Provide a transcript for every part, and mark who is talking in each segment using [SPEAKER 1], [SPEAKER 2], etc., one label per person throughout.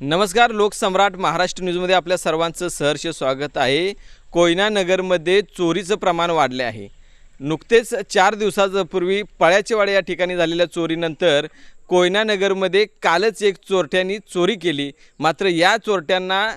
[SPEAKER 1] नमस्कार लोकसम्राट महाराष्ट्र न्यूजमध्ये आपल्या सर्वांचं सहर्ष स्वागत आहे. कोयना नगरमध्ये चोरीचं प्रमाण वाढले आहे. नुकतेच चार दिवसापूर्वी पळ्याचेवाडा या ठिकाणी झालेल्या चोरीनंतर कोयना नगरमध्ये कालच एक चोरट्यांनी चोरी केली. मात्र या चोरट्यांना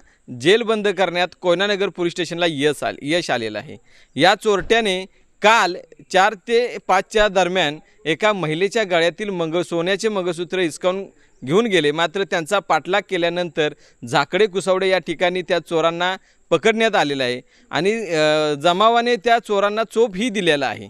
[SPEAKER 1] जेलबंद करण्यात कोयनानगर पोलीस स्टेशनला यश आल यश आलेलं आहे. या चोरट्याने काल चार ते पाचच्या दरम्यान एका महिलेच्या गळ्यातील मंगळ सोन्याचे मंगळसूत्र हिसकावून घेऊन गेले. मात्र त्यांचा पाठलाग केल्यानंतर झाकडे कुसावडे या ठिकाणी त्या चोरांना पकडण्यात आलेलं आहे आणि जमावाने त्या चोरांना चोप ही दिलेला आहे.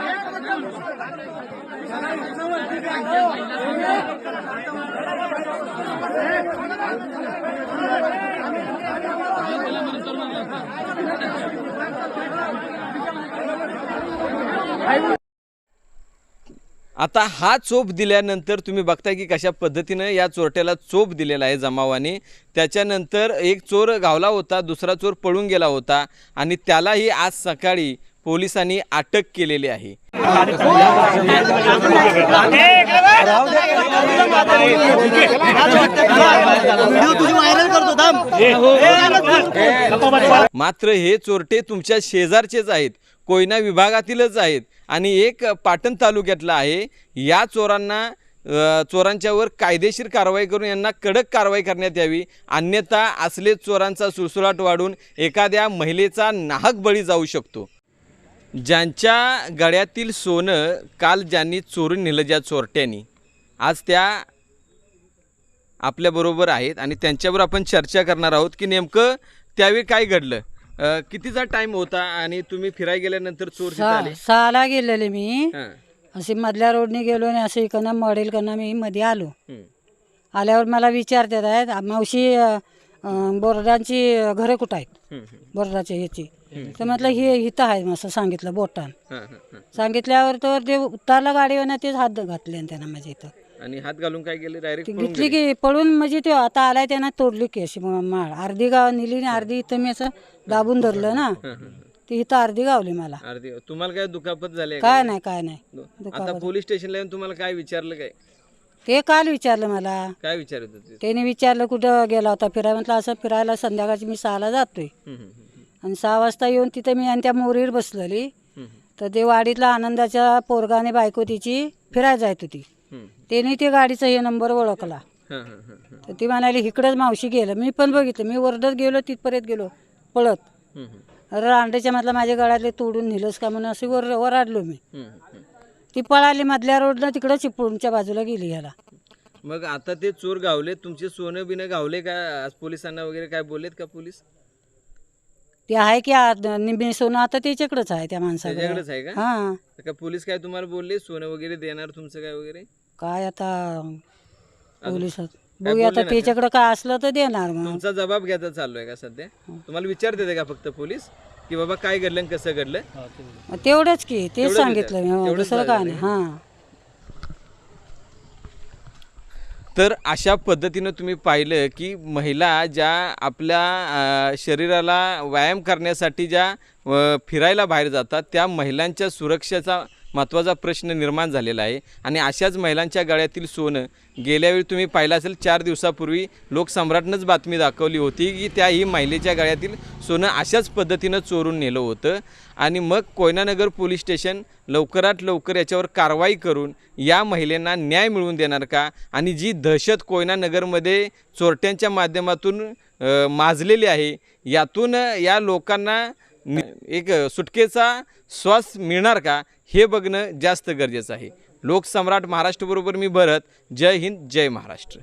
[SPEAKER 1] आता हा चोप दिल्यानंतर तुम्ही बघताय की कशा पद्धतीनं या चोरट्याला चोप दिलेला आहे जमावाने. त्याच्यानंतर एक चोर गावला होता दुसरा चोर पळून गेला होता आणि त्यालाही आज सकाळी पोलिसांनी अटक केलेली आहे. मात्र हे चोरटे तुमच्या शेजारचेच आहेत कोयना विभागातीलच आहेत आणि एक पाटण तालुक्यातला आहे. या चोरांना चोरांच्यावर कायदेशीर कारवाई करून यांना कडक कारवाई करण्यात यावी. अन्यथा असले चोरांचा सुळसुळाट वाढून एखाद्या महिलेचा नाहक बळी जाऊ शकतो. ज्यांच्या गळ्यातील सोनं काल ज्यांनी चोरून नेलं ज्या चोरट्यांनी आज त्या आपल्याबरोबर आहेत आणि त्यांच्यावर आपण चर्चा करणार आहोत की नेमकं त्यावेळी काय घडलं कितीचा टाइम होता आणि तुम्ही फिराय गेल्यानंतर चोर आले
[SPEAKER 2] सहाला गेलेले मी. असे मधल्या रोडने गेलो आणि असं इकडनं मॉडेल मी मध्ये आलो
[SPEAKER 1] हं.
[SPEAKER 2] आल्यावर मला विचारतात आहेत "आ, मावशी अं, बोर्डांची घरं कुठं आहेत?
[SPEAKER 1] हं, हं.
[SPEAKER 2] बोर्डाची ह्याची. तर म्हटलं हे इथं आहे असं सांगितलं बोटान. सांगितल्यावर तर ते उतारला गाडीवर तेच हात घातले आणि त्यांना माझ्या इथं.
[SPEAKER 1] आणि हात घालून काय केले?
[SPEAKER 2] ती
[SPEAKER 1] डायरेक्ट
[SPEAKER 2] घेतली की पळून म्हणजे ते आता आलाय त्यांना तोडली की अशी म- माळ. अर्धी गाव नेली आणि अर्धी इथं मी असं दाबून धरलं ना. ती इथं अर्धी गावली मला.
[SPEAKER 1] अर्धी तुम्हाला काय दुखापत झाली आहे
[SPEAKER 2] काय नाही काय नाही?
[SPEAKER 1] आता पोलीस स्टेशनला येऊन तुम्हाला काय विचारलं काय?
[SPEAKER 2] ते काल विचारलं मला.
[SPEAKER 1] काय विचारत होते?
[SPEAKER 2] त्याने विचारलं कुठं गेला होता फिरायला? म्हटलं असं फिरायला संध्याकाळची मी सहाला जातोय. आणि सहा वाजता येऊन तिथं मी आणि त्या मोरीवर बसलेली. तर ते वाडीतला आनंदाच्या पोरगाने बायको तिची फिरायला जायत होती. त्याने ते गाडीचा हे नंबर ओळखला. तर ती म्हणाली इकडंच मावशी गेलं. मी पण बघितलं. मी वरडत गेलो तिथपर्यंत गेलो पळत. रांडेच्या मधला माझ्या गळ्यातले तोडून नेलंस का म्हणून असे वर वराडलो मी. ती पळाली मधल्या रोडनं तिकडं चिपळूणच्या बाजूला गेली ह्याला
[SPEAKER 1] मग आता ते चोर गावले तुमचे सोनं बिनं गावले का? आज पोलिसांना वगैरे काय बोललेत का पोलीस?
[SPEAKER 2] ते आहे की निम्मे सोनं आता त्याच्याकडेच आहे त्या माणसाकडे.
[SPEAKER 1] त्याच्याकडेच आहे का?
[SPEAKER 2] हा.
[SPEAKER 1] तर का पोलीस काय तुम्हाला बोलले? सोनं वगैरे देणार तुमचं काय वगैरे?
[SPEAKER 2] काय आता? पोलिसात बघूया
[SPEAKER 1] बोलले
[SPEAKER 2] आता
[SPEAKER 1] नाही
[SPEAKER 2] त्याच्याकडे काय असलं तर देणार मग.
[SPEAKER 1] तुमचा जबाब घ्यायचा चालू आहे का सध्या? तुम्हाला विचारते का फक्त पोलीस? की बाबा काय घडलं आणि कसं घडलं?
[SPEAKER 2] तेवढंच की तेच
[SPEAKER 1] तेवढंच
[SPEAKER 2] सांगितलं मी. हो,
[SPEAKER 1] तेवढंच
[SPEAKER 2] दुसरं काय नाही? हा.
[SPEAKER 1] तर अशा पद्धतीनं तुम्ही पाहिलं की महिला ज्या आपल्या अ, शरीराला व्यायाम करण्यासाठी ज्या अ, फिरायला बाहेर जातात त्या महिलांच्या सुरक्षेचा महत्त्वाचा प्रश्न निर्माण झालेला आहे. आणि अशाच महिलांच्या गळ्यातील सोनं गेल्यावेळी तुम्ही पाहिलं असेल चार दिवसापूर्वी लोकसम्राटनंच बातमी दाखवली होती की त्या ही महिलेच्या गळ्यातील सोनं अशाच पद्धतीनं चोरून नेलं होतं. आणि मग कोयनानगर पोलीस स्टेशन लवकरात लवकर याच्यावर कारवाई करून या महिलेंना न्याय मिळवून देणार का? आणि जी दहशत कोयनानगरमध्ये चोरट्यांच्या माध्यमातून माजलेली आहे यातून या लोकांना एक सुटकेचा श्वास मिळणार का हे बघणं जास्त गरजेचं आहे. लोकसम्राट महाराष्ट्रबरोबर मी भरत. जय हिंद जय महाराष्ट्र.